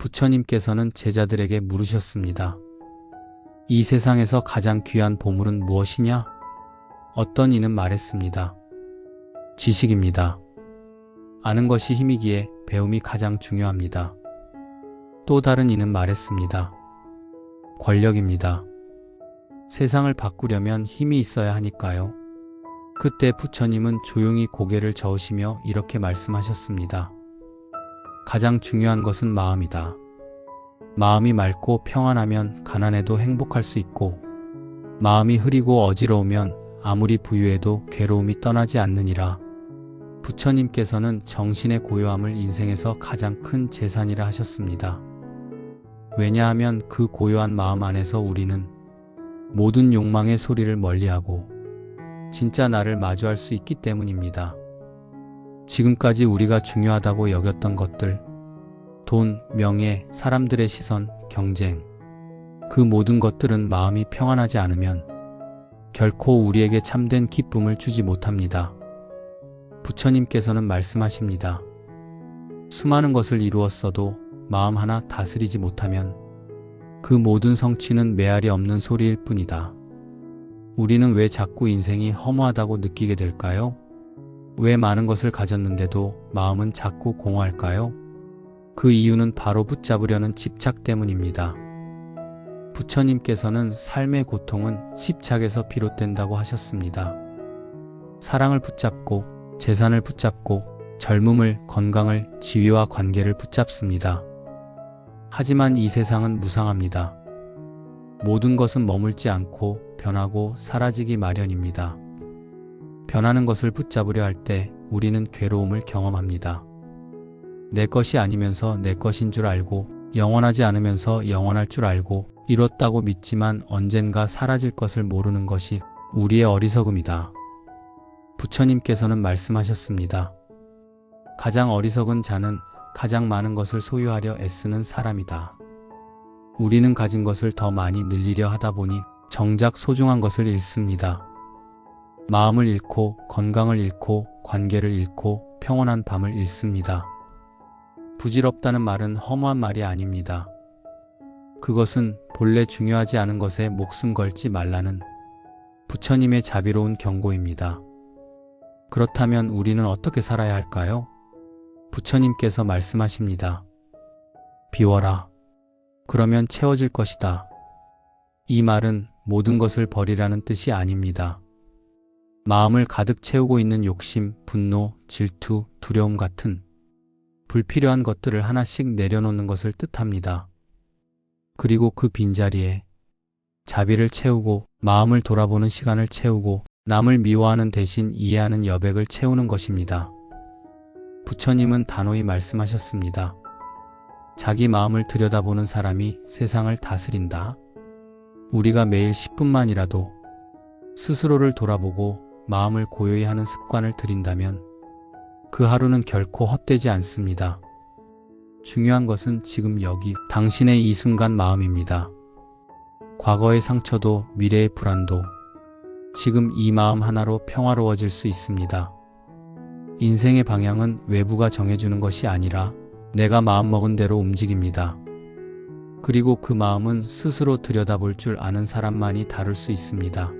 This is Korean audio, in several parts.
부처님께서는 제자들에게 물으셨습니다. 이 세상에서 가장 귀한 보물은 무엇이냐? 어떤 이는 말했습니다. 지식입니다. 아는 것이 힘이기에 배움이 가장 중요합니다. 또 다른 이는 말했습니다. 권력입니다. 세상을 바꾸려면 힘이 있어야 하니까요. 그때 부처님은 조용히 고개를 저으시며 이렇게 말씀하셨습니다. 가장 중요한 것은 마음이다. 마음이 맑고 평안하면 가난해도 행복할 수 있고, 마음이 흐리고 어지러우면 아무리 부유해도 괴로움이 떠나지 않느니라. 부처님께서는 정신의 고요함을 인생에서 가장 큰 재산이라 하셨습니다. 왜냐하면 그 고요한 마음 안에서 우리는 모든 욕망의 소리를 멀리하고 진짜 나를 마주할 수 있기 때문입니다. 지금까지 우리가 중요하다고 여겼던 것들, 돈, 명예, 사람들의 시선, 경쟁, 그 모든 것들은 마음이 평안하지 않으면 결코 우리에게 참된 기쁨을 주지 못합니다. 부처님께서는 말씀하십니다. 수많은 것을 이루었어도 마음 하나 다스리지 못하면 그 모든 성취는 메아리 없는 소리일 뿐이다. 우리는 왜 자꾸 인생이 허무하다고 느끼게 될까요? 왜 많은 것을 가졌는데도 마음은 자꾸 공허할까요? 그 이유는 바로 붙잡으려는 집착 때문입니다. 부처님께서는 삶의 고통은 집착에서 비롯된다고 하셨습니다. 사랑을 붙잡고 재산을 붙잡고 젊음을, 건강을, 지위와 관계를 붙잡습니다. 하지만 이 세상은 무상합니다. 모든 것은 머물지 않고 변하고 사라지기 마련입니다. 변하는 것을 붙잡으려 할 때 우리는 괴로움을 경험합니다. 내 것이 아니면서 내 것인 줄 알고 영원하지 않으면서 영원할 줄 알고 이뤘다고 믿지만 언젠가 사라질 것을 모르는 것이 우리의 어리석음이다. 부처님께서는 말씀하셨습니다. 가장 어리석은 자는 가장 많은 것을 소유하려 애쓰는 사람이다. 우리는 가진 것을 더 많이 늘리려 하다 보니 정작 소중한 것을 잃습니다. 마음을 잃고 건강을 잃고 관계를 잃고 평온한 밤을 잃습니다. 부질없다는 말은 허무한 말이 아닙니다. 그것은 본래 중요하지 않은 것에 목숨 걸지 말라는 부처님의 자비로운 경고입니다. 그렇다면 우리는 어떻게 살아야 할까요? 부처님께서 말씀하십니다. 비워라. 그러면 채워질 것이다. 이 말은 모든 것을 버리라는 뜻이 아닙니다. 마음을 가득 채우고 있는 욕심, 분노, 질투, 두려움 같은 불필요한 것들을 하나씩 내려놓는 것을 뜻합니다. 그리고 그 빈자리에 자비를 채우고 마음을 돌아보는 시간을 채우고 남을 미워하는 대신 이해하는 여백을 채우는 것입니다. 부처님은 단호히 말씀하셨습니다. 자기 마음을 들여다보는 사람이 세상을 다스린다. 우리가 매일 10분만이라도 스스로를 돌아보고 마음을 고요히 하는 습관을 들인다면 그 하루는 결코 헛되지 않습니다. 중요한 것은 지금 여기 당신의 이 순간 마음입니다. 과거의 상처도 미래의 불안도 지금 이 마음 하나로 평화로워질 수 있습니다. 인생의 방향은 외부가 정해주는 것이 아니라 내가 마음먹은 대로 움직입니다. 그리고 그 마음은 스스로 들여다볼 줄 아는 사람만이 다룰 수 있습니다.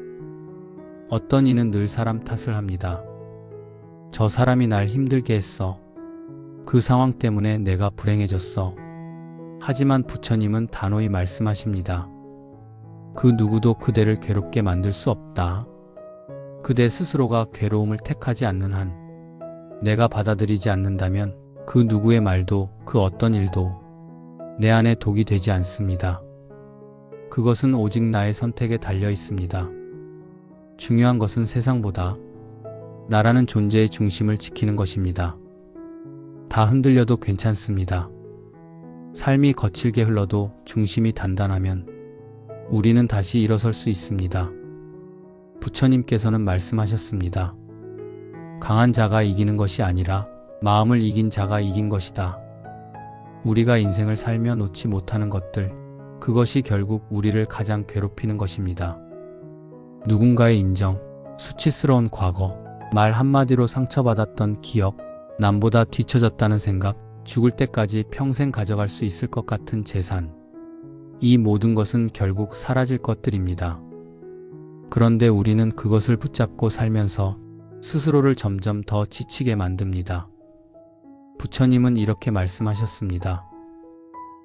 어떤 이는 늘 사람 탓을 합니다. 저 사람이 날 힘들게 했어. 그 상황 때문에 내가 불행해졌어. 하지만 부처님은 단호히 말씀하십니다. 그 누구도 그대를 괴롭게 만들 수 없다. 그대 스스로가 괴로움을 택하지 않는 한, 내가 받아들이지 않는다면 그 누구의 말도 그 어떤 일도 내 안에 독이 되지 않습니다. 그것은 오직 나의 선택에 달려 있습니다. 중요한 것은 세상보다 나라는 존재의 중심을 지키는 것입니다. 다 흔들려도 괜찮습니다. 삶이 거칠게 흘러도 중심이 단단하면 우리는 다시 일어설 수 있습니다. 부처님께서는 말씀하셨습니다. 강한 자가 이기는 것이 아니라 마음을 이긴 자가 이긴 것이다. 우리가 인생을 살며 놓지 못하는 것들, 그것이 결국 우리를 가장 괴롭히는 것입니다. 누군가의 인정, 수치스러운 과거, 말 한마디로 상처받았던 기억, 남보다 뒤처졌다는 생각, 죽을 때까지 평생 가져갈 수 있을 것 같은 재산. 이 모든 것은 결국 사라질 것들입니다. 그런데 우리는 그것을 붙잡고 살면서 스스로를 점점 더 지치게 만듭니다. 부처님은 이렇게 말씀하셨습니다.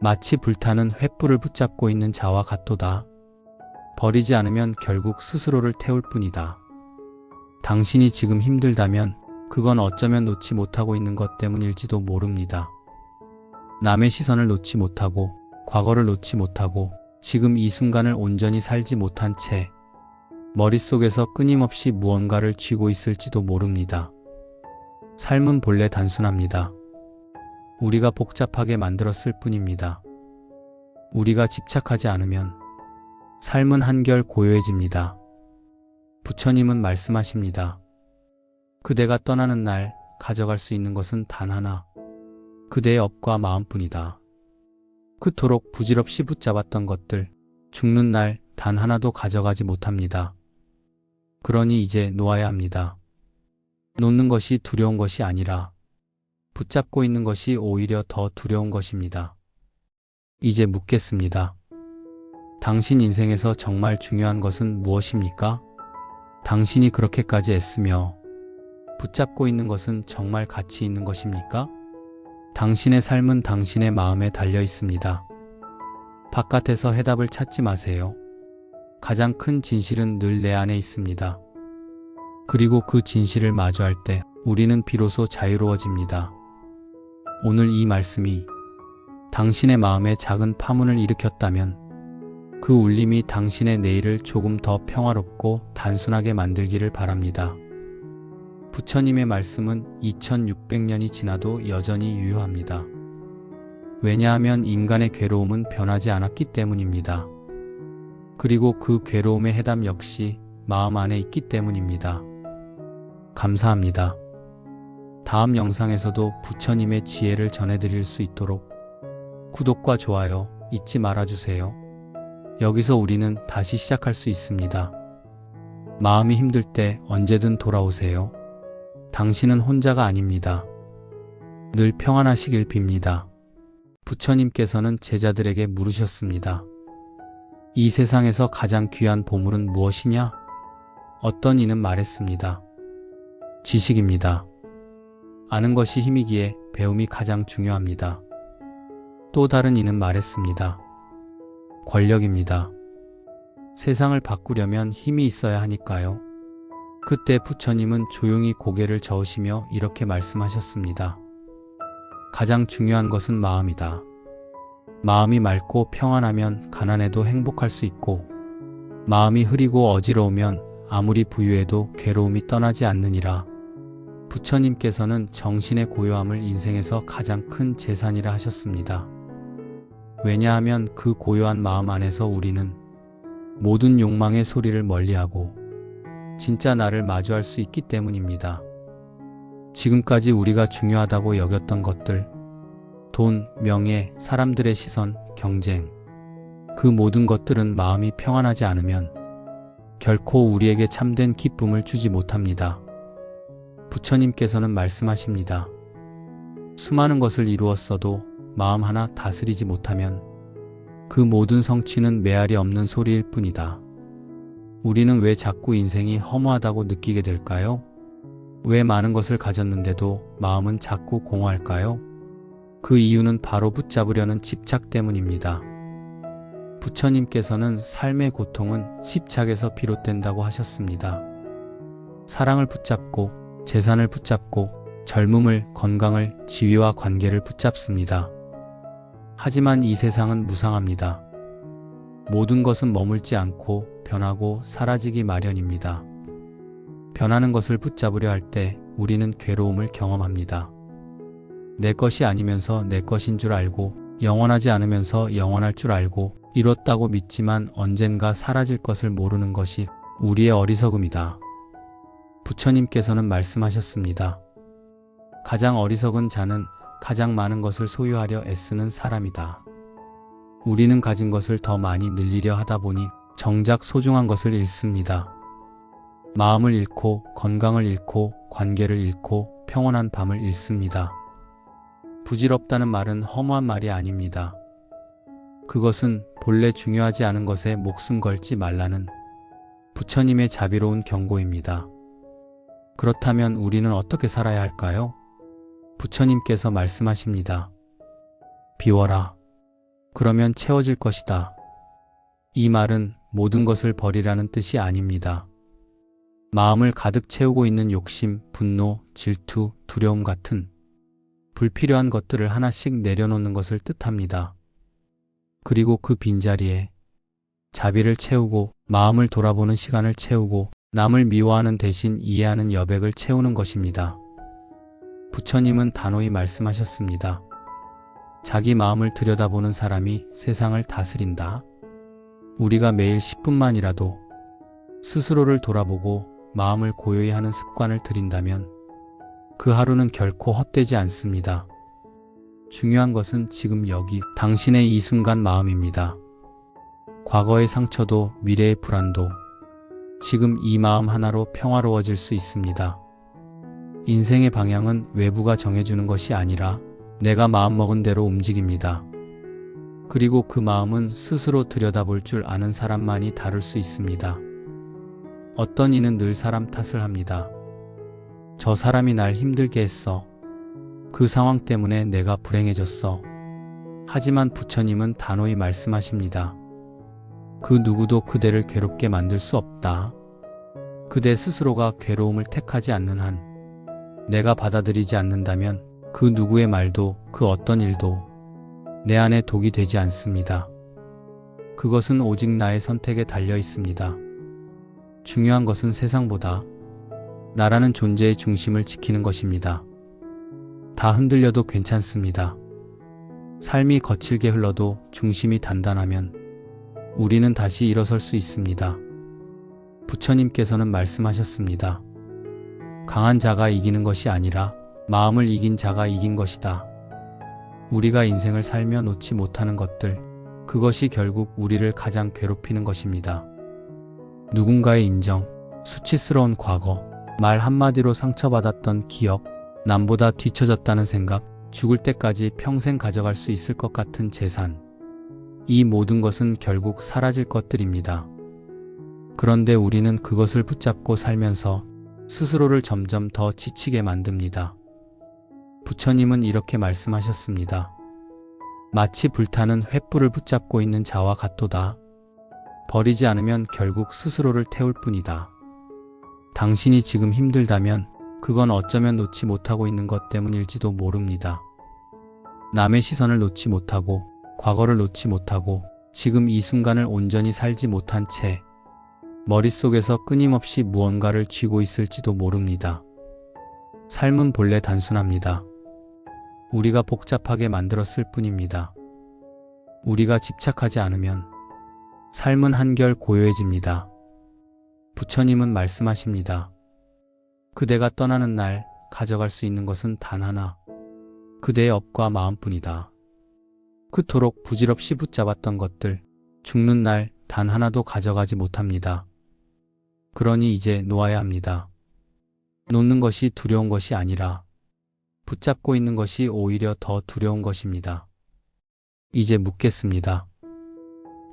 마치 불타는 횃불을 붙잡고 있는 자와 같도다. 버리지 않으면 결국 스스로를 태울 뿐이다. 당신이 지금 힘들다면 그건 어쩌면 놓지 못하고 있는 것 때문일지도 모릅니다. 남의 시선을 놓지 못하고 과거를 놓지 못하고 지금 이 순간을 온전히 살지 못한 채 머릿속에서 끊임없이 무언가를 쥐고 있을지도 모릅니다. 삶은 본래 단순합니다. 우리가 복잡하게 만들었을 뿐입니다. 우리가 집착하지 않으면 삶은 한결 고요해집니다. 부처님은 말씀하십니다. 그대가 떠나는 날 가져갈 수 있는 것은 단 하나. 그대의 업과 마음뿐이다. 그토록 부질없이 붙잡았던 것들, 죽는 날 단 하나도 가져가지 못합니다. 그러니 이제 놓아야 합니다. 놓는 것이 두려운 것이 아니라 붙잡고 있는 것이 오히려 더 두려운 것입니다. 이제 묻겠습니다. 당신 인생에서 정말 중요한 것은 무엇입니까? 당신이 그렇게까지 애쓰며 붙잡고 있는 것은 정말 가치 있는 것입니까? 당신의 삶은 당신의 마음에 달려 있습니다. 바깥에서 해답을 찾지 마세요. 가장 큰 진실은 늘 내 안에 있습니다. 그리고 그 진실을 마주할 때 우리는 비로소 자유로워집니다. 오늘 이 말씀이 당신의 마음에 작은 파문을 일으켰다면 그 울림이 당신의 내일을 조금 더 평화롭고 단순하게 만들기를 바랍니다. 부처님의 말씀은 2600년이 지나도 여전히 유효합니다. 왜냐하면 인간의 괴로움은 변하지 않았기 때문입니다. 그리고 그 괴로움의 해답 역시 마음 안에 있기 때문입니다. 감사합니다. 다음 영상에서도 부처님의 지혜를 전해드릴 수 있도록 구독과 좋아요 잊지 말아주세요. 여기서 우리는 다시 시작할 수 있습니다. 마음이 힘들 때 언제든 돌아오세요. 당신은 혼자가 아닙니다. 늘 평안하시길 빕니다. 부처님께서는 제자들에게 물으셨습니다. 이 세상에서 가장 귀한 보물은 무엇이냐? 어떤 이는 말했습니다. 지식입니다. 아는 것이 힘이기에 배움이 가장 중요합니다. 또 다른 이는 말했습니다. 권력입니다. 세상을 바꾸려면 힘이 있어야 하니까요. 그때 부처님은 조용히 고개를 저으시며 이렇게 말씀하셨습니다. 가장 중요한 것은 마음이다. 마음이 맑고 평안하면 가난해도 행복할 수 있고, 마음이 흐리고 어지러우면 아무리 부유해도 괴로움이 떠나지 않느니라. 부처님께서는 정신의 고요함을 인생에서 가장 큰 재산이라 하셨습니다. 왜냐하면 그 고요한 마음 안에서 우리는 모든 욕망의 소리를 멀리하고 진짜 나를 마주할 수 있기 때문입니다. 지금까지 우리가 중요하다고 여겼던 것들, 돈, 명예, 사람들의 시선, 경쟁, 그 모든 것들은 마음이 평안하지 않으면 결코 우리에게 참된 기쁨을 주지 못합니다. 부처님께서는 말씀하십니다. 수많은 것을 이루었어도 마음 하나 다스리지 못하면 그 모든 성취는 메아리 없는 소리일 뿐이다. 우리는 왜 자꾸 인생이 허무하다고 느끼게 될까요? 왜 많은 것을 가졌는데도 마음은 자꾸 공허할까요? 그 이유는 바로 붙잡으려는 집착 때문입니다. 부처님께서는 삶의 고통은 집착에서 비롯된다고 하셨습니다. 사랑을 붙잡고 재산을 붙잡고 젊음을, 건강을, 지위와 관계를 붙잡습니다. 하지만 이 세상은 무상합니다. 모든 것은 머물지 않고 변하고 사라지기 마련입니다. 변하는 것을 붙잡으려 할 때 우리는 괴로움을 경험합니다. 내 것이 아니면서 내 것인 줄 알고 영원하지 않으면서 영원할 줄 알고 이뤘다고 믿지만 언젠가 사라질 것을 모르는 것이 우리의 어리석음이다. 부처님께서는 말씀하셨습니다. 가장 어리석은 자는 가장 많은 것을 소유하려 애쓰는 사람이다. 우리는 가진 것을 더 많이 늘리려 하다 보니 정작 소중한 것을 잃습니다. 마음을 잃고 건강을 잃고 관계를 잃고 평온한 밤을 잃습니다. 부질없다는 말은 허무한 말이 아닙니다. 그것은 본래 중요하지 않은 것에 목숨 걸지 말라는 부처님의 자비로운 경고입니다. 그렇다면 우리는 어떻게 살아야 할까요? 부처님께서 말씀하십니다. 비워라. 그러면 채워질 것이다. 이 말은 모든 것을 버리라는 뜻이 아닙니다. 마음을 가득 채우고 있는 욕심, 분노, 질투, 두려움 같은 불필요한 것들을 하나씩 내려놓는 것을 뜻합니다. 그리고 그 빈자리에 자비를 채우고 마음을 돌아보는 시간을 채우고 남을 미워하는 대신 이해하는 여백을 채우는 것입니다. 부처님은 단호히 말씀하셨습니다. 자기 마음을 들여다보는 사람이 세상을 다스린다. 우리가 매일 10분만이라도 스스로를 돌아보고 마음을 고요히 하는 습관을 들인다면 그 하루는 결코 헛되지 않습니다. 중요한 것은 지금 여기 당신의 이 순간 마음입니다. 과거의 상처도 미래의 불안도 지금 이 마음 하나로 평화로워질 수 있습니다. 인생의 방향은 외부가 정해주는 것이 아니라 내가 마음먹은 대로 움직입니다. 그리고 그 마음은 스스로 들여다볼 줄 아는 사람만이 다룰 수 있습니다. 어떤 이는 늘 사람 탓을 합니다. 저 사람이 날 힘들게 했어. 그 상황 때문에 내가 불행해졌어. 하지만 부처님은 단호히 말씀하십니다. 그 누구도 그대를 괴롭게 만들 수 없다. 그대 스스로가 괴로움을 택하지 않는 한, 내가 받아들이지 않는다면 그 누구의 말도 그 어떤 일도 내 안에 독이 되지 않습니다. 그것은 오직 나의 선택에 달려 있습니다. 중요한 것은 세상보다 나라는 존재의 중심을 지키는 것입니다. 다 흔들려도 괜찮습니다. 삶이 거칠게 흘러도 중심이 단단하면 우리는 다시 일어설 수 있습니다. 부처님께서는 말씀하셨습니다. 강한 자가 이기는 것이 아니라 마음을 이긴 자가 이긴 것이다. 우리가 인생을 살며 놓지 못하는 것들, 그것이 결국 우리를 가장 괴롭히는 것입니다. 누군가의 인정, 수치스러운 과거, 말 한마디로 상처받았던 기억, 남보다 뒤처졌다는 생각, 죽을 때까지 평생 가져갈 수 있을 것 같은 재산. 이 모든 것은 결국 사라질 것들입니다. 그런데 우리는 그것을 붙잡고 살면서 스스로를 점점 더 지치게 만듭니다. 부처님은 이렇게 말씀하셨습니다. 마치 불타는 횃불을 붙잡고 있는 자와 같도다. 버리지 않으면 결국 스스로를 태울 뿐이다. 당신이 지금 힘들다면 그건 어쩌면 놓지 못하고 있는 것 때문일지도 모릅니다. 남의 시선을 놓지 못하고 과거를 놓지 못하고 지금 이 순간을 온전히 살지 못한 채 머릿속에서 끊임없이 무언가를 쥐고 있을지도 모릅니다. 삶은 본래 단순합니다. 우리가 복잡하게 만들었을 뿐입니다. 우리가 집착하지 않으면 삶은 한결 고요해집니다. 부처님은 말씀하십니다. 그대가 떠나는 날 가져갈 수 있는 것은 단 하나. 그대의 업과 마음뿐이다. 그토록 부질없이 붙잡았던 것들, 죽는 날 단 하나도 가져가지 못합니다. 그러니 이제 놓아야 합니다. 놓는 것이 두려운 것이 아니라 붙잡고 있는 것이 오히려 더 두려운 것입니다. 이제 묻겠습니다.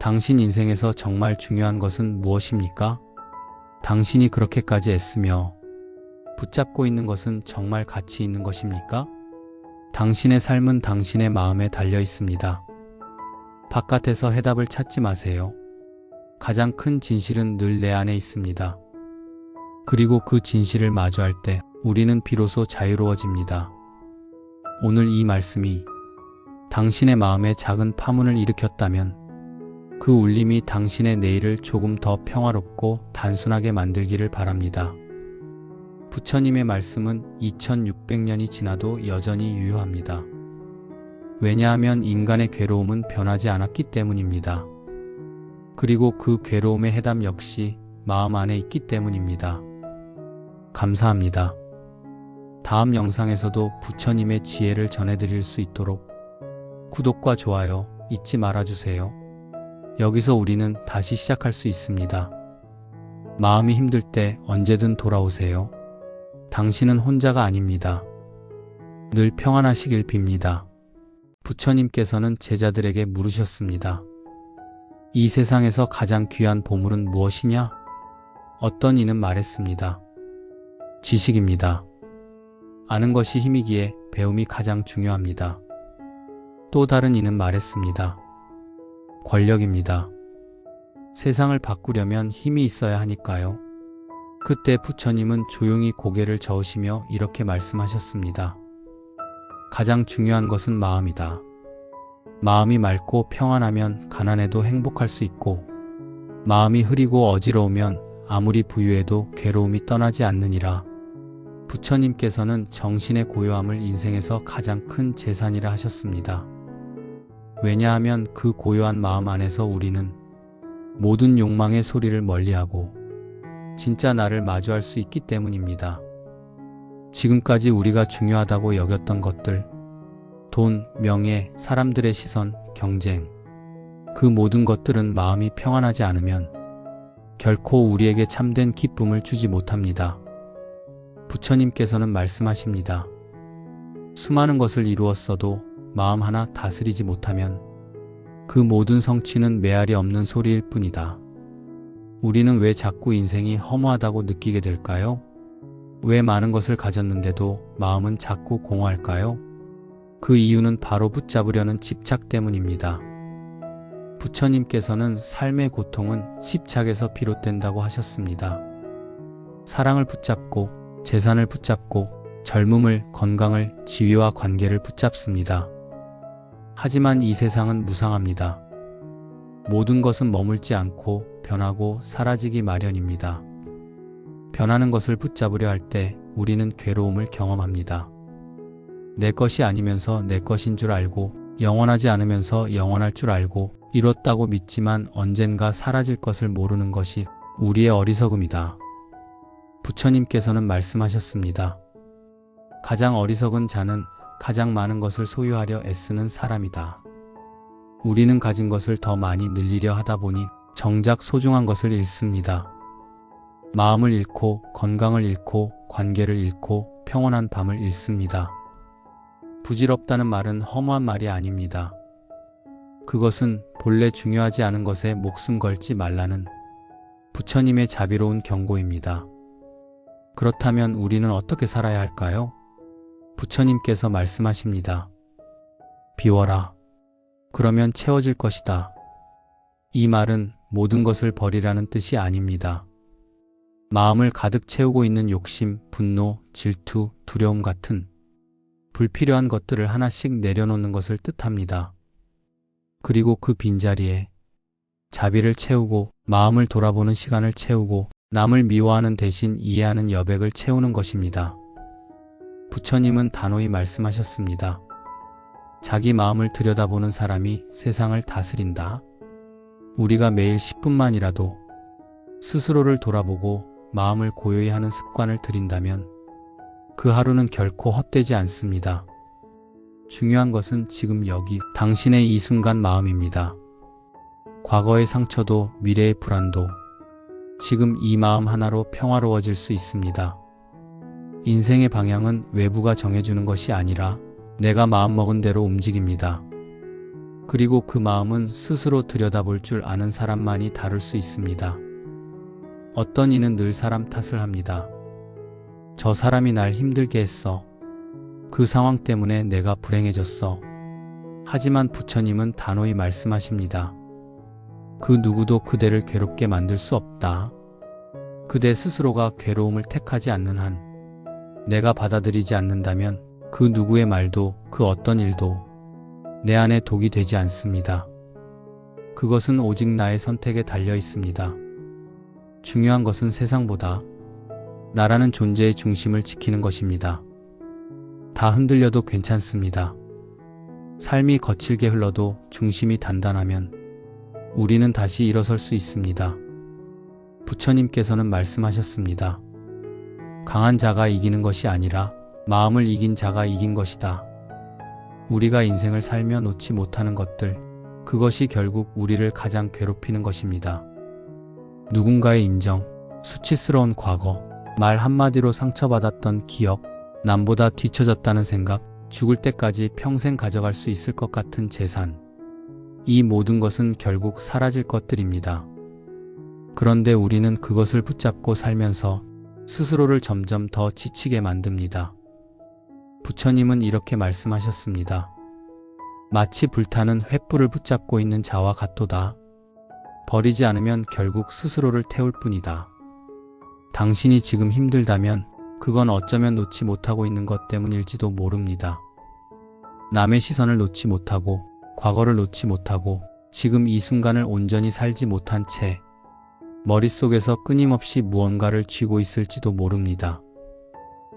당신 인생에서 정말 중요한 것은 무엇입니까? 당신이 그렇게까지 애쓰며 붙잡고 있는 것은 정말 가치 있는 것입니까? 당신의 삶은 당신의 마음에 달려 있습니다. 바깥에서 해답을 찾지 마세요. 가장 큰 진실은 늘 내 안에 있습니다. 그리고 그 진실을 마주할 때 우리는 비로소 자유로워집니다. 오늘 이 말씀이 당신의 마음에 작은 파문을 일으켰다면 그 울림이 당신의 내일을 조금 더 평화롭고 단순하게 만들기를 바랍니다. 부처님의 말씀은 2600년이 지나도 여전히 유효합니다. 왜냐하면 인간의 괴로움은 변하지 않았기 때문입니다. 그리고 그 괴로움의 해답 역시 마음 안에 있기 때문입니다. 감사합니다. 다음 영상에서도 부처님의 지혜를 전해드릴 수 있도록 구독과 좋아요 잊지 말아주세요. 여기서 우리는 다시 시작할 수 있습니다. 마음이 힘들 때 언제든 돌아오세요. 당신은 혼자가 아닙니다. 늘 평안하시길 빕니다. 부처님께서는 제자들에게 물으셨습니다. 이 세상에서 가장 귀한 보물은 무엇이냐? 어떤 이는 말했습니다. 지식입니다. 아는 것이 힘이기에 배움이 가장 중요합니다. 또 다른 이는 말했습니다. 권력입니다. 세상을 바꾸려면 힘이 있어야 하니까요. 그때 부처님은 조용히 고개를 저으시며 이렇게 말씀하셨습니다. 가장 중요한 것은 마음이다. 마음이 맑고 평안하면 가난해도 행복할 수 있고, 마음이 흐리고 어지러우면 아무리 부유해도 괴로움이 떠나지 않느니라. 부처님께서는 정신의 고요함을 인생에서 가장 큰 재산이라 하셨습니다. 왜냐하면 그 고요한 마음 안에서 우리는 모든 욕망의 소리를 멀리하고 진짜 나를 마주할 수 있기 때문입니다. 지금까지 우리가 중요하다고 여겼던 것들, 돈, 명예, 사람들의 시선, 경쟁, 그 모든 것들은 마음이 평안하지 않으면 결코 우리에게 참된 기쁨을 주지 못합니다. 부처님께서는 말씀하십니다. 수많은 것을 이루었어도 마음 하나 다스리지 못하면 그 모든 성취는 메아리 없는 소리일 뿐이다. 우리는 왜 자꾸 인생이 허무하다고 느끼게 될까요? 왜 많은 것을 가졌는데도 마음은 자꾸 공허할까요? 그 이유는 바로 붙잡으려는 집착 때문입니다. 부처님께서는 삶의 고통은 집착에서 비롯된다고 하셨습니다. 사랑을 붙잡고 재산을 붙잡고 젊음을, 건강을, 지위와 관계를 붙잡습니다. 하지만 이 세상은 무상합니다. 모든 것은 머물지 않고 변하고 사라지기 마련입니다. 변하는 것을 붙잡으려 할 때 우리는 괴로움을 경험합니다. 내 것이 아니면서 내 것인 줄 알고 영원하지 않으면서 영원할 줄 알고 이뤘다고 믿지만 언젠가 사라질 것을 모르는 것이 우리의 어리석음이다. 부처님께서는 말씀하셨습니다. 가장 어리석은 자는 가장 많은 것을 소유하려 애쓰는 사람이다. 우리는 가진 것을 더 많이 늘리려 하다 보니 정작 소중한 것을 잃습니다. 마음을 잃고 건강을 잃고 관계를 잃고 평온한 밤을 잃습니다. 부질없다는 말은 허무한 말이 아닙니다. 그것은 본래 중요하지 않은 것에 목숨 걸지 말라는 부처님의 자비로운 경고입니다. 그렇다면 우리는 어떻게 살아야 할까요? 부처님께서 말씀하십니다. 비워라. 그러면 채워질 것이다. 이 말은 모든 것을 버리라는 뜻이 아닙니다. 마음을 가득 채우고 있는 욕심, 분노, 질투, 두려움 같은 불필요한 것들을 하나씩 내려놓는 것을 뜻합니다. 그리고 그 빈자리에 자비를 채우고 마음을 돌아보는 시간을 채우고 남을 미워하는 대신 이해하는 여백을 채우는 것입니다. 부처님은 단호히 말씀하셨습니다. 자기 마음을 들여다보는 사람이 세상을 다스린다. 우리가 매일 10분만이라도 스스로를 돌아보고 마음을 고요히 하는 습관을 들인다면 그 하루는 결코 헛되지 않습니다. 중요한 것은 지금 여기 당신의 이 순간 마음입니다. 과거의 상처도 미래의 불안도 지금 이 마음 하나로 평화로워질 수 있습니다. 인생의 방향은 외부가 정해주는 것이 아니라 내가 마음먹은 대로 움직입니다. 그리고 그 마음은 스스로 들여다볼 줄 아는 사람만이 다룰 수 있습니다. 어떤 이는 늘 사람 탓을 합니다. 저 사람이 날 힘들게 했어. 그 상황 때문에 내가 불행해졌어. 하지만 부처님은 단호히 말씀하십니다. 그 누구도 그대를 괴롭게 만들 수 없다. 그대 스스로가 괴로움을 택하지 않는 한, 내가 받아들이지 않는다면 그 누구의 말도 그 어떤 일도 내 안에 독이 되지 않습니다. 그것은 오직 나의 선택에 달려 있습니다. 중요한 것은 세상보다 나라는 존재의 중심을 지키는 것입니다. 다 흔들려도 괜찮습니다. 삶이 거칠게 흘러도 중심이 단단하면 우리는 다시 일어설 수 있습니다. 부처님께서는 말씀하셨습니다. 강한 자가 이기는 것이 아니라 마음을 이긴 자가 이긴 것이다. 우리가 인생을 살며 놓지 못하는 것들, 그것이 결국 우리를 가장 괴롭히는 것입니다. 누군가의 인정, 수치스러운 과거, 말 한마디로 상처받았던 기억, 남보다 뒤처졌다는 생각, 죽을 때까지 평생 가져갈 수 있을 것 같은 재산. 이 모든 것은 결국 사라질 것들입니다. 그런데 우리는 그것을 붙잡고 살면서 스스로를 점점 더 지치게 만듭니다. 부처님은 이렇게 말씀하셨습니다. 마치 불타는 횃불을 붙잡고 있는 자와 같도다. 버리지 않으면 결국 스스로를 태울 뿐이다. 당신이 지금 힘들다면 그건 어쩌면 놓지 못하고 있는 것 때문일지도 모릅니다. 남의 시선을 놓지 못하고 과거를 놓지 못하고 지금 이 순간을 온전히 살지 못한 채 머릿속에서 끊임없이 무언가를 쥐고 있을지도 모릅니다.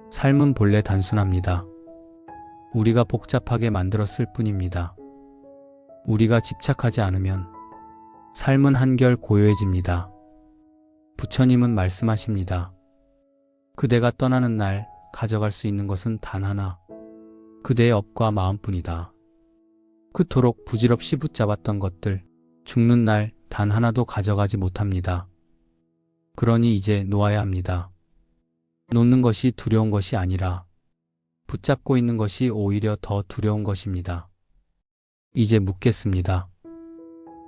삶은 본래 단순합니다. 우리가 복잡하게 만들었을 뿐입니다. 우리가 집착하지 않으면 삶은 한결 고요해집니다. 부처님은 말씀하십니다. 그대가 떠나는 날 가져갈 수 있는 것은 단 하나. 그대의 업과 마음뿐이다. 그토록 부질없이 붙잡았던 것들, 죽는 날 단 하나도 가져가지 못합니다. 그러니 이제 놓아야 합니다. 놓는 것이 두려운 것이 아니라 붙잡고 있는 것이 오히려 더 두려운 것입니다. 이제 묻겠습니다.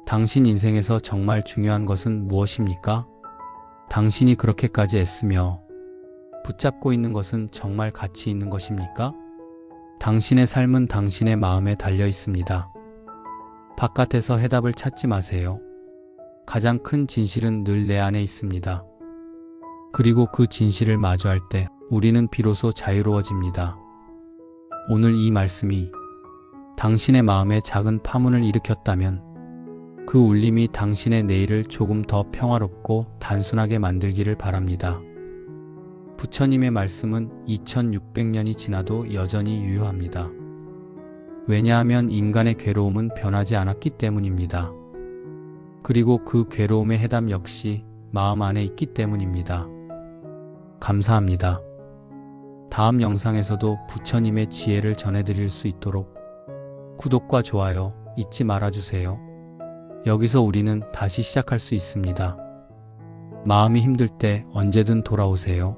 당신 인생에서 정말 중요한 것은 무엇입니까? 당신이 그렇게까지 애쓰며 붙잡고 있는 것은 정말 가치 있는 것입니까? 당신의 삶은 당신의 마음에 달려 있습니다. 바깥에서 해답을 찾지 마세요. 가장 큰 진실은 늘 내 안에 있습니다. 그리고 그 진실을 마주할 때 우리는 비로소 자유로워집니다. 오늘 이 말씀이 당신의 마음에 작은 파문을 일으켰다면 그 울림이 당신의 내일을 조금 더 평화롭고 단순하게 만들기를 바랍니다. 부처님의 말씀은 2600년이 지나도 여전히 유효합니다. 왜냐하면 인간의 괴로움은 변하지 않았기 때문입니다. 그리고 그 괴로움의 해답 역시 마음 안에 있기 때문입니다. 감사합니다. 다음 영상에서도 부처님의 지혜를 전해드릴 수 있도록 구독과 좋아요 잊지 말아주세요. 여기서 우리는 다시 시작할 수 있습니다. 마음이 힘들 때 언제든 돌아오세요.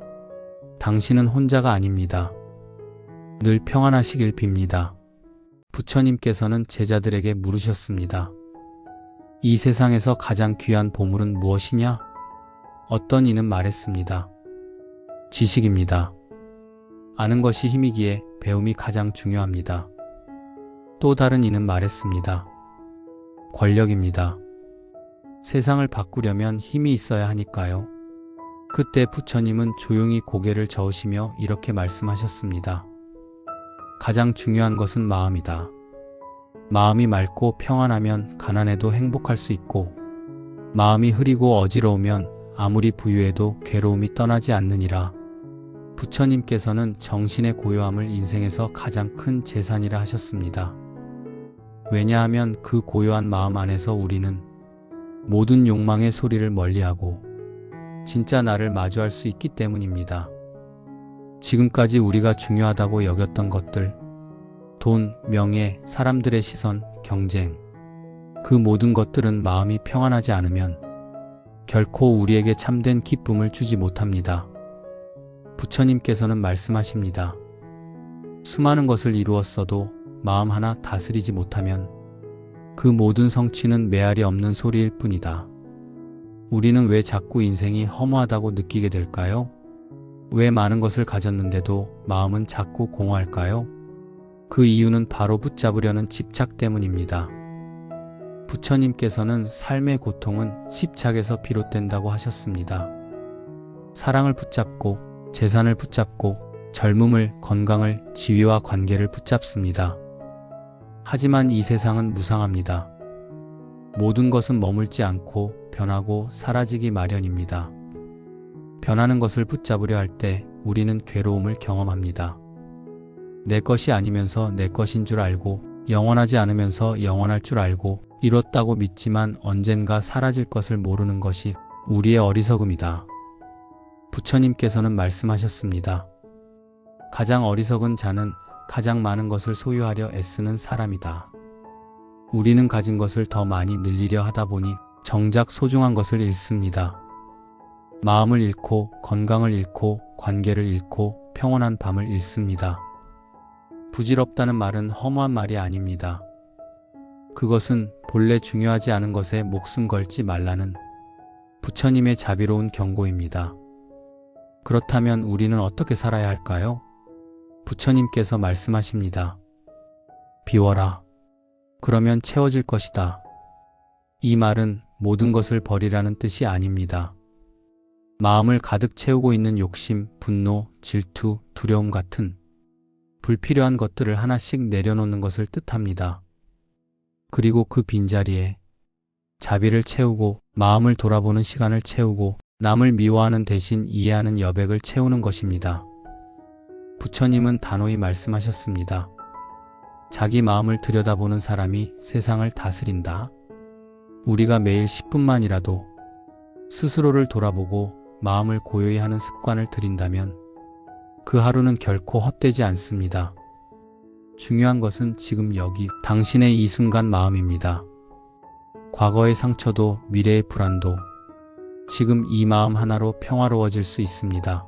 당신은 혼자가 아닙니다. 늘 평안하시길 빕니다. 부처님께서는 제자들에게 물으셨습니다. 이 세상에서 가장 귀한 보물은 무엇이냐? 어떤 이는 말했습니다. 지식입니다. 아는 것이 힘이기에 배움이 가장 중요합니다. 또 다른 이는 말했습니다. 권력입니다. 세상을 바꾸려면 힘이 있어야 하니까요. 그때 부처님은 조용히 고개를 저으시며 이렇게 말씀하셨습니다. 가장 중요한 것은 마음이다. 마음이 맑고 평안하면 가난해도 행복할 수 있고, 마음이 흐리고 어지러우면 아무리 부유해도 괴로움이 떠나지 않느니라. 부처님께서는 정신의 고요함을 인생에서 가장 큰 재산이라 하셨습니다. 왜냐하면 그 고요한 마음 안에서 우리는 모든 욕망의 소리를 멀리하고 진짜 나를 마주할 수 있기 때문입니다. 지금까지 우리가 중요하다고 여겼던 것들, 돈, 명예, 사람들의 시선, 경쟁, 그 모든 것들은 마음이 평안하지 않으면 결코 우리에게 참된 기쁨을 주지 못합니다. 부처님께서는 말씀하십니다. 수많은 것을 이루었어도 마음 하나 다스리지 못하면 그 모든 성취는 메아리 없는 소리일 뿐이다. 우리는 왜 자꾸 인생이 허무하다고 느끼게 될까요? 왜 많은 것을 가졌는데도 마음은 자꾸 공허할까요? 그 이유는 바로 붙잡으려는 집착 때문입니다. 부처님께서는 삶의 고통은 집착에서 비롯된다고 하셨습니다. 사랑을 붙잡고 재산을 붙잡고 젊음을, 건강을, 지위와 관계를 붙잡습니다. 하지만 이 세상은 무상합니다. 모든 것은 머물지 않고 변하고 사라지기 마련입니다. 변하는 것을 붙잡으려 할 때 우리는 괴로움을 경험합니다. 내 것이 아니면서 내 것인 줄 알고 영원하지 않으면서 영원할 줄 알고 이뤘다고 믿지만 언젠가 사라질 것을 모르는 것이 우리의 어리석음이다. 부처님께서는 말씀하셨습니다. 가장 어리석은 자는 가장 많은 것을 소유하려 애쓰는 사람이다. 우리는 가진 것을 더 많이 늘리려 하다 보니 정작 소중한 것을 잃습니다. 마음을 잃고 건강을 잃고 관계를 잃고 평온한 밤을 잃습니다. 부질없다는 말은 허무한 말이 아닙니다. 그것은 본래 중요하지 않은 것에 목숨 걸지 말라는 부처님의 자비로운 경고입니다. 그렇다면 우리는 어떻게 살아야 할까요? 부처님께서 말씀하십니다. 비워라. 그러면 채워질 것이다. 이 말은 모든 것을 버리라는 뜻이 아닙니다. 마음을 가득 채우고 있는 욕심, 분노, 질투, 두려움 같은 불필요한 것들을 하나씩 내려놓는 것을 뜻합니다. 그리고 그 빈자리에 자비를 채우고 마음을 돌아보는 시간을 채우고 남을 미워하는 대신 이해하는 여백을 채우는 것입니다. 부처님은 단호히 말씀하셨습니다. 자기 마음을 들여다보는 사람이 세상을 다스린다. 우리가 매일 10분만이라도 스스로를 돌아보고 마음을 고요히 하는 습관을 들인다면 그 하루는 결코 헛되지 않습니다. 중요한 것은 지금 여기 당신의 이 순간 마음입니다. 과거의 상처도 미래의 불안도 지금 이 마음 하나로 평화로워질 수 있습니다.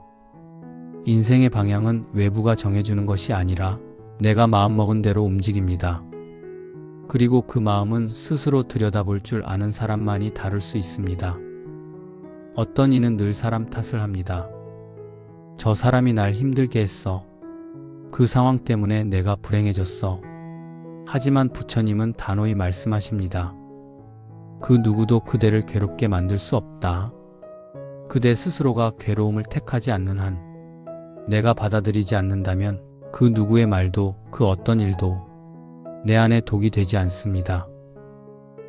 인생의 방향은 외부가 정해주는 것이 아니라 내가 마음먹은 대로 움직입니다. 그리고 그 마음은 스스로 들여다볼 줄 아는 사람만이 다룰 수 있습니다. 어떤 이는 늘 사람 탓을 합니다. 저 사람이 날 힘들게 했어. 그 상황 때문에 내가 불행해졌어. 하지만 부처님은 단호히 말씀하십니다. 그 누구도 그대를 괴롭게 만들 수 없다. 그대 스스로가 괴로움을 택하지 않는 한 내가 받아들이지 않는다면 그 누구의 말도 그 어떤 일도 내 안에 독이 되지 않습니다.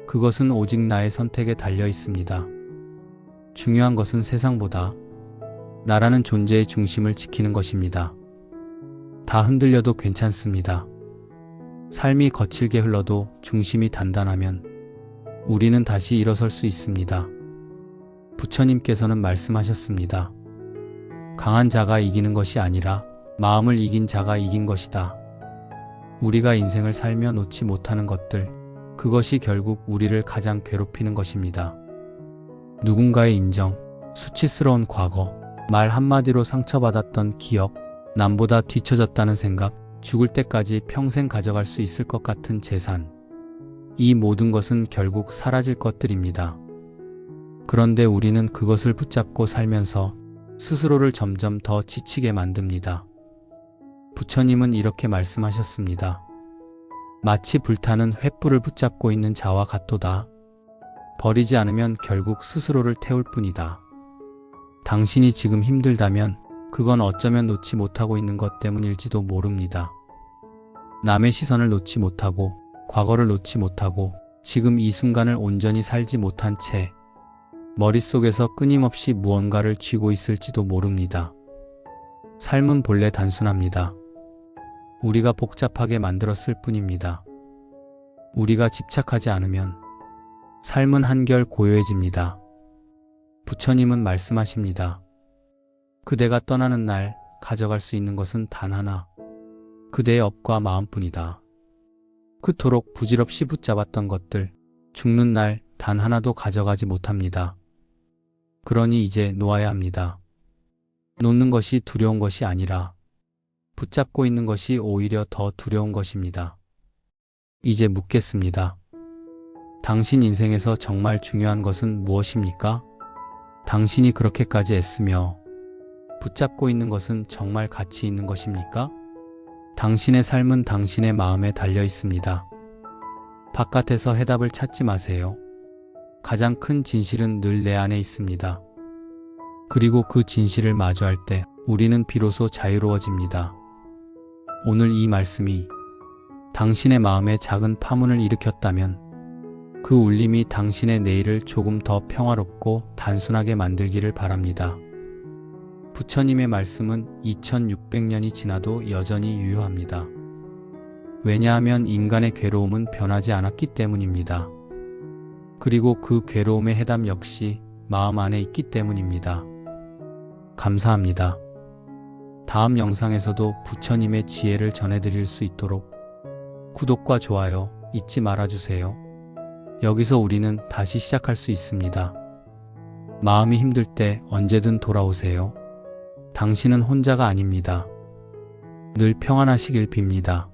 그것은 오직 나의 선택에 달려 있습니다. 중요한 것은 세상보다 나라는 존재의 중심을 지키는 것입니다. 다 흔들려도 괜찮습니다. 삶이 거칠게 흘러도 중심이 단단하면 우리는 다시 일어설 수 있습니다. 부처님께서는 말씀하셨습니다. 강한 자가 이기는 것이 아니라 마음을 이긴 자가 이긴 것이다. 우리가 인생을 살며 놓지 못하는 것들, 그것이 결국 우리를 가장 괴롭히는 것입니다. 누군가의 인정, 수치스러운 과거, 말 한마디로 상처받았던 기억, 남보다 뒤처졌다는 생각, 죽을 때까지 평생 가져갈 수 있을 것 같은 재산. 이 모든 것은 결국 사라질 것들입니다. 그런데 우리는 그것을 붙잡고 살면서 스스로를 점점 더 지치게 만듭니다. 부처님은 이렇게 말씀하셨습니다. 마치 불타는 횃불을 붙잡고 있는 자와 같도다. 버리지 않으면 결국 스스로를 태울 뿐이다. 당신이 지금 힘들다면 그건 어쩌면 놓지 못하고 있는 것 때문일지도 모릅니다. 남의 시선을 놓지 못하고 과거를 놓지 못하고 지금 이 순간을 온전히 살지 못한 채 머릿속에서 끊임없이 무언가를 쥐고 있을지도 모릅니다. 삶은 본래 단순합니다. 우리가 복잡하게 만들었을 뿐입니다. 우리가 집착하지 않으면 삶은 한결 고요해집니다. 부처님은 말씀하십니다. 그대가 떠나는 날 가져갈 수 있는 것은 단 하나. 그대의 업과 마음뿐이다. 그토록 부질없이 붙잡았던 것들, 죽는 날 단 하나도 가져가지 못합니다. 그러니 이제 놓아야 합니다. 놓는 것이 두려운 것이 아니라 붙잡고 있는 것이 오히려 더 두려운 것입니다. 이제 묻겠습니다. 당신 인생에서 정말 중요한 것은 무엇입니까? 당신이 그렇게까지 애쓰며 붙잡고 있는 것은 정말 가치 있는 것입니까? 당신의 삶은 당신의 마음에 달려 있습니다. 바깥에서 해답을 찾지 마세요. 가장 큰 진실은 늘 내 안에 있습니다. 그리고 그 진실을 마주할 때 우리는 비로소 자유로워집니다. 오늘 이 말씀이 당신의 마음에 작은 파문을 일으켰다면 그 울림이 당신의 내일을 조금 더 평화롭고 단순하게 만들기를 바랍니다. 부처님의 말씀은 2600년이 지나도 여전히 유효합니다. 왜냐하면 인간의 괴로움은 변하지 않았기 때문입니다. 그리고 그 괴로움의 해답 역시 마음 안에 있기 때문입니다. 감사합니다. 다음 영상에서도 부처님의 지혜를 전해드릴 수 있도록 구독과 좋아요 잊지 말아주세요. 여기서 우리는 다시 시작할 수 있습니다. 마음이 힘들 때 언제든 돌아오세요. 당신은 혼자가 아닙니다. 늘 평안하시길 빕니다.